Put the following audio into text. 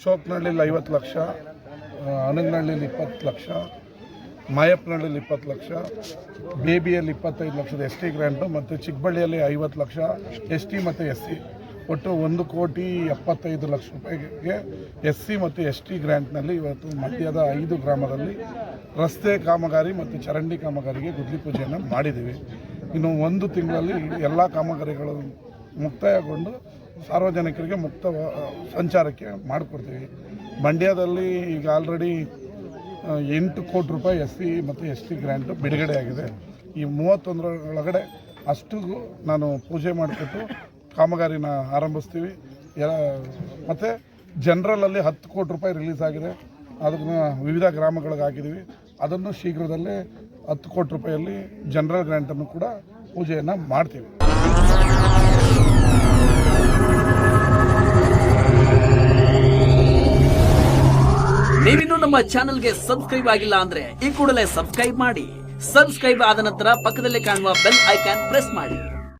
ಚೋಕ್ನಹಳ್ಳಿಲಿ ಐವತ್ತು ಲಕ್ಷ ಅನಂಗನಹಳ್ಳಿಲಿ ಇಪ್ಪತ್ತು ಲಕ್ಷ ಮಾಯಪ್ಪನಹಳ್ಳಿಲಿ ಇಪ್ಪತ್ತು ಲಕ್ಷ, ಬೇಬಿಯಲ್ಲಿ ಇಪ್ಪತ್ತೈದು ಲಕ್ಷದ ಎಸ್ ಟಿ ಗ್ರ್ಯಾಂಟು ಮತ್ತು ಚಿಕ್ಕಬಳ್ಳಿಯಲ್ಲಿ ಐವತ್ತು ಲಕ್ಷ, ಎಸ್ ಟಿ ಮತ್ತು ಎಸ್ ಸಿ. ಒಟ್ಟು ಒಂದು ಕೋಟಿ ಎಪ್ಪತ್ತೈದು ಲಕ್ಷ ರೂಪಾಯಿಗೆ ಎಸ್ ಸಿ ಮತ್ತು ಎಸ್ ಟಿ ಗ್ರ್ಯಾಂಟ್ನಲ್ಲಿ ಇವತ್ತು ಮಧ್ಯದ ಐದು ಗ್ರಾಮದಲ್ಲಿ ರಸ್ತೆ ಕಾಮಗಾರಿ ಮತ್ತು ಚರಂಡಿ ಕಾಮಗಾರಿಗೆ ಗುದ್ಲಿ ಪೂಜೆಯನ್ನು ಮಾಡಿದ್ದೀವಿ. ಇನ್ನು ಒಂದು ತಿಂಗಳಲ್ಲಿ ಎಲ್ಲ ಕಾಮಗಾರಿಗಳು ಮುಕ್ತಾಯಗೊಂಡು ಸಾರ್ವಜನಿಕರಿಗೆ ಮುಕ್ತ ಸಂಚಾರಕ್ಕೆ ಮಾಡಿಕೊಡ್ತೀವಿ. ಮಂಡ್ಯದಲ್ಲಿ ಈಗ ಆಲ್ರೆಡಿ ಎಂಟು ಕೋಟಿ ರೂಪಾಯಿ ಎಸ್ ಸಿ ಮತ್ತು ಎಸ್ ಟಿ ಗ್ರ್ಯಾಂಟು ಬಿಡುಗಡೆ ಆಗಿದೆ ಈ ಮೂವತ್ತೊಂದರೊಳಗಡೆ ಅಷ್ಟಿಗೂ ನಾನು ಪೂಜೆ ಮಾಡಿಕೊಟ್ಟು ಕಾಮಗಾರಿನ ಆರಂಭಿಸ್ತೀವಿ. ಮತ್ತು ಜನರಲಲ್ಲಿ ಹತ್ತು ಕೋಟಿ ರೂಪಾಯಿ ರಿಲೀಸ್ ಆಗಿದೆ. ಅದನ್ನು ವಿವಿಧ ಗ್ರಾಮಗಳಿಗೆ ಹಾಕಿದ್ದೀವಿ ಅದನ್ನು ಶೀಘ್ರದಲ್ಲೇ ಹತ್ತು ಕೋಟಿ ರೂಪಾಯಲ್ಲಿ ಜನರಲ್ ಗ್ರ್ಯಾಂಟನ್ನು ಕೂಡ ಪೂಜೆಯನ್ನು ಮಾಡ್ತೀವಿ. ನೀವಿನ್ನೂ ನಮ್ಮ ಚಾನೆಲ್ಗೆ ಸಬ್ಸ್ಕ್ರೈಬ್ ಆಗಿಲ್ಲ ಅಂದ್ರೆ ಈ ಕೂಡಲೇ ಸಬ್ಸ್ಕ್ರೈಬ್ ಮಾಡಿ. ಸಬ್ಸ್ಕ್ರೈಬ್ ಆದ ನಂತರ ಪಕ್ಕದಲ್ಲಿ ಕಾಣುವ ಬೆಲ್ ಐಕಾನ್ ಪ್ರೆಸ್ ಮಾಡಿ.